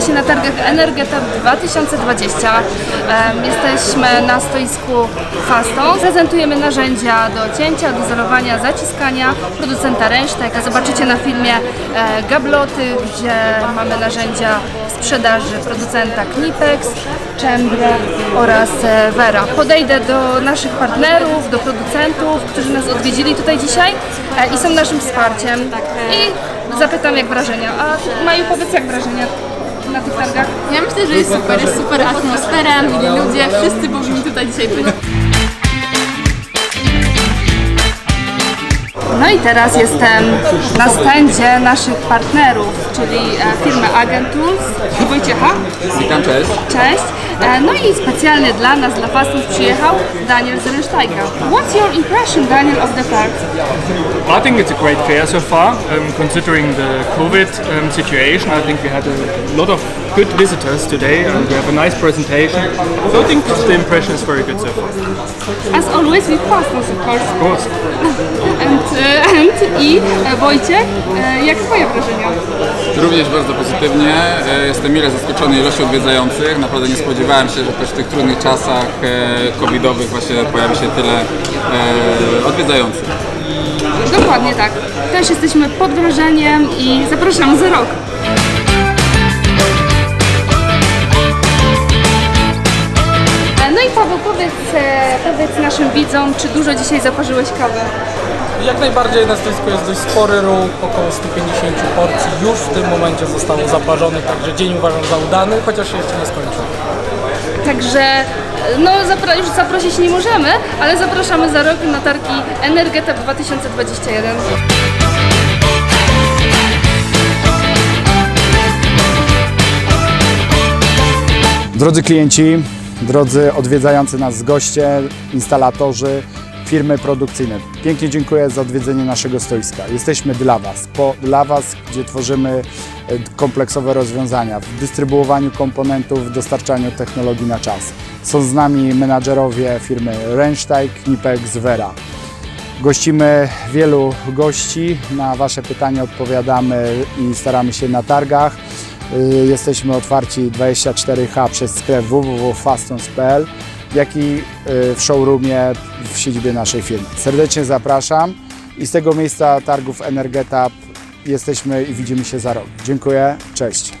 właśnie na targach Energetar 2020. Em, Jesteśmy na stoisku Fasto. Prezentujemy narzędzia do cięcia, do zerowania, zaciskania producenta Rennsteig. Zobaczycie na filmie e, gabloty, gdzie mamy narzędzia sprzedaży producenta Knipex, Czembre oraz e, Vera. Podejdę do naszych partnerów, do producentów, którzy nas odwiedzili tutaj dzisiaj e, i są naszym wsparciem. I zapytam jak wrażenia. A Maju powiedz jak wrażenia na tych targach? Ja myślę, że jest super, jest super atmosfera, mili ludzie, wszyscy powinni tutaj dzisiaj być. No i teraz jestem na stędzie naszych partnerów, czyli e, firmy Agent Tools i Wojciecha. Witam, cześć. Cześć. E, No i specjalnie dla nas, dla Fastów przyjechał Daniel z. What's your impression, Daniel, of the fair? I think it's a great fair so far, um, considering the COVID um, situation. I think we had a lot of good visitors today, and we have a nice presentation. So I think the impression is very good so far. As always with Fastos, of course. Of course. And, e, and i e, Wojciech, e, jak twoje wrażenia? Również bardzo pozytywnie. E, Jestem mile zaskoczony ilością odwiedzających. Naprawdę nie spodziewałem się, że też w tych trudnych czasach covidowych właśnie pojawi się tyle odwiedzających. Dokładnie tak. Też jesteśmy pod wrażeniem i zapraszamy za rok. Powiedz naszym widzom, czy dużo dzisiaj zaparzyłeś kawy? Jak najbardziej na stoisku jest dość spory ruch, około 150 porcji już w tym momencie zostało zaparzonych, także dzień uważam za udany, chociaż się jeszcze nie skończył. Także no, zapra- już zaprosić nie możemy, ale zapraszamy za rok na targi Energetap 2021. Drodzy klienci, drodzy odwiedzający nas goście, instalatorzy, firmy produkcyjne, pięknie dziękuję za odwiedzenie naszego stoiska. Jesteśmy dla Was, po, dla Was, gdzie tworzymy e, kompleksowe rozwiązania w dystrybuowaniu komponentów, w dostarczaniu technologii na czas. Są z nami menadżerowie firmy Rennsteig, Knipex, Vera. Gościmy wielu gości, na Wasze pytania odpowiadamy i staramy się na targach. Y, jesteśmy otwarci 24H przez sklep www.fastons.pl, jak i y, w showroomie w siedzibie naszej firmy. Serdecznie zapraszam i z tego miejsca targów Energetap jesteśmy i widzimy się za rok. Dziękuję, cześć.